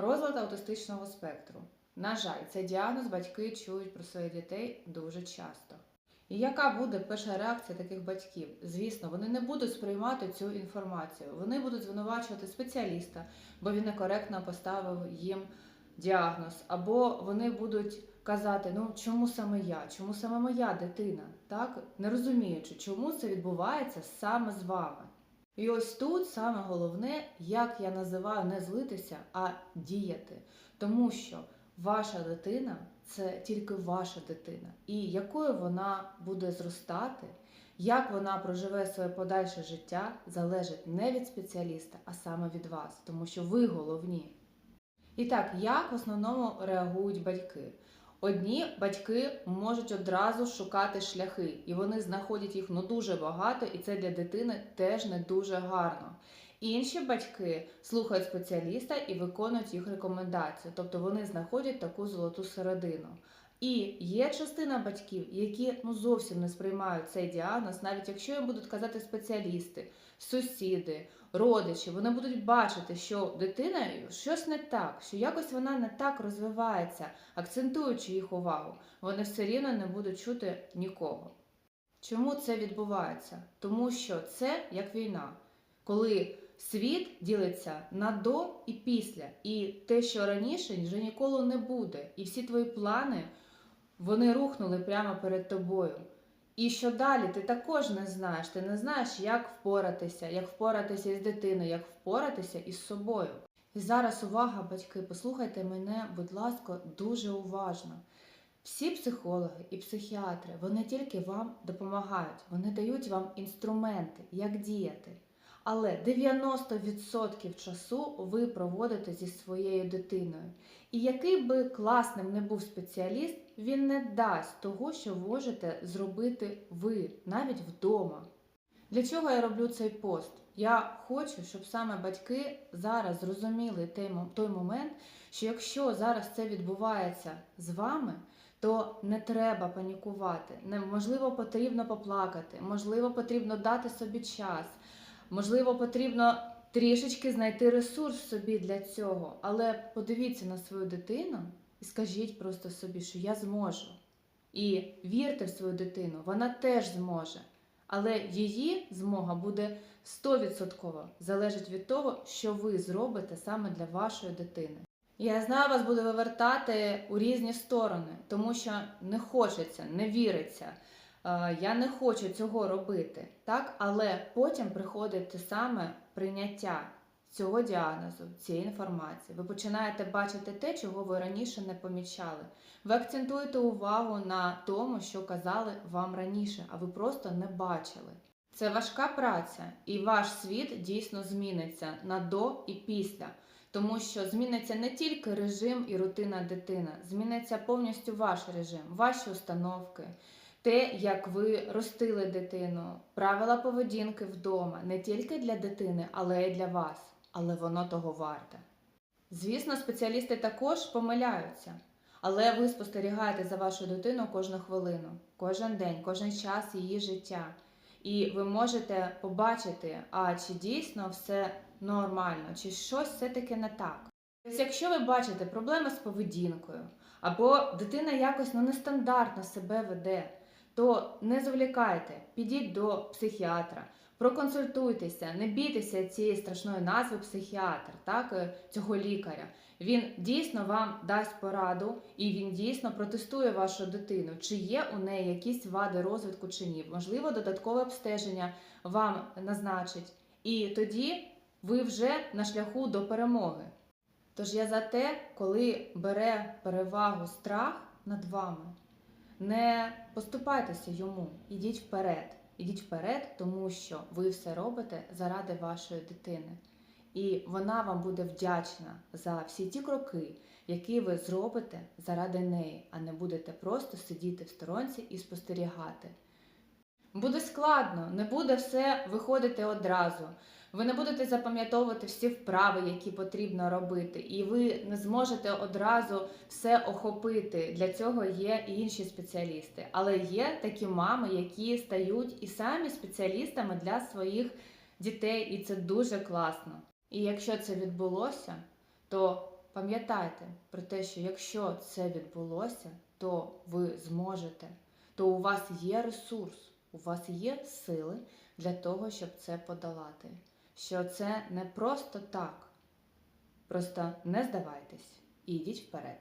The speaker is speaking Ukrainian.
Розлад аутистичного спектру. На жаль, цей діагноз батьки чують про своїх дітей дуже часто. І яка буде перша реакція таких батьків? Звісно, вони не будуть сприймати цю інформацію. Вони будуть звинувачувати спеціаліста, бо він некоректно поставив їм діагноз, або вони будуть казати: ну чому саме я, чому саме моя дитина, так не розуміючи, чому це відбувається саме з вами. І ось тут саме головне, як я називаю, не злитися, а діяти. Тому що ваша дитина це тільки ваша дитина. І якою вона буде зростати, як вона проживе своє подальше життя, залежить не від спеціаліста, а саме від вас, тому що ви головні. І так, як в основному реагують батьки? Одні батьки можуть одразу шукати шляхи, і вони знаходять їх ну дуже багато, і це для дитини теж не дуже гарно. Інші батьки слухають спеціаліста і виконують їх рекомендації, тобто вони знаходять таку золоту середину. І є частина батьків, які ну зовсім не сприймають цей діагноз, навіть якщо їм будуть казати спеціалісти, сусіди, родичі, вони будуть бачити, що дитина щось не так, що якось вона не так розвивається, акцентуючи їх увагу, вони все рівно не будуть чути нікого. Чому це відбувається? Тому що це як війна, коли світ ділиться на до і після, і те, що раніше, вже ніколи не буде. І всі твої плани вони рухнули прямо перед тобою. І що далі, ти також не знаєш. Ти не знаєш, як впоратися, як впоратися із дитиною, як впоратися із собою. І зараз увага, батьки, послухайте мене, будь ласка, дуже уважно. Всі психологи і психіатри вони тільки вам допомагають, вони дають вам інструменти, як діяти. Але 90% часу ви проводите зі своєю дитиною. І який би класним не був спеціаліст, він не дасть того, що можете зробити ви навіть вдома. Для чого я роблю цей пост? Я хочу, щоб саме батьки зараз зрозуміли той момент, що якщо зараз це відбувається з вами, то не треба панікувати. Можливо, потрібно поплакати, можливо, потрібно дати собі час, можливо, потрібно трішечки знайти ресурс собі для цього. Але подивіться на свою дитину і скажіть просто собі, що я зможу. І вірте в свою дитину, вона теж зможе. Але її змога буде 100% залежить від того, що ви зробите саме для вашої дитини. Я знаю, вас буде вивертати у різні сторони, тому що не хочеться, не віриться. Е, Я не хочу цього робити, так? Але потім приходить саме прийняття цього діагнозу, цієї інформації. Ви починаєте бачити те, чого ви раніше не помічали. Ви акцентуєте увагу на тому, що казали вам раніше, а ви просто не бачили. Це важка праця, і ваш світ дійсно зміниться на до і після. Тому що зміниться не тільки режим і рутина дитина, зміниться повністю ваш режим, ваші установки, те, як ви ростили дитину, правила поведінки вдома не тільки для дитини, але й для вас. Але воно того варте. Звісно, спеціалісти також помиляються, але ви спостерігаєте за вашою дитиною кожну хвилину, кожен день, кожен час її життя. І ви можете побачити, а чи дійсно все нормально, чи щось все-таки не так. Тобто, якщо ви бачите проблеми з поведінкою, або дитина якось ну, нестандартно себе веде, то не зволікайте, підіть до психіатра, проконсультуйтеся, не бійтеся цієї страшної назви психіатр, так, е, цього лікаря. Він дійсно вам дасть пораду і він дійсно протестує вашу дитину, чи є у неї якісь вади розвитку чи ні. Можливо, додаткове обстеження вам назначить. І тоді ви вже на шляху до перемоги. Тож я за те, коли бере перевагу страх над вами, не поступайтеся йому, ідіть вперед. Ідіть вперед, тому що ви все робите заради вашої дитини. І вона вам буде вдячна за всі ті кроки, які ви зробите заради неї, а не будете просто сидіти в сторонці і спостерігати. Буде складно, не буде все виходити одразу ви не будете запам'ятовувати всі вправи, які потрібно робити, і ви не зможете одразу все охопити. Для цього є інші спеціалісти. Але є такі мами, які стають і самі спеціалістами для своїх дітей, і це дуже класно. І якщо це відбулося, то пам'ятайте про те, що якщо це відбулося, то ви зможете, то у вас є ресурс, у вас є сили для того, щоб це подолати що це не просто так. Просто не здавайтесь і йдіть вперед.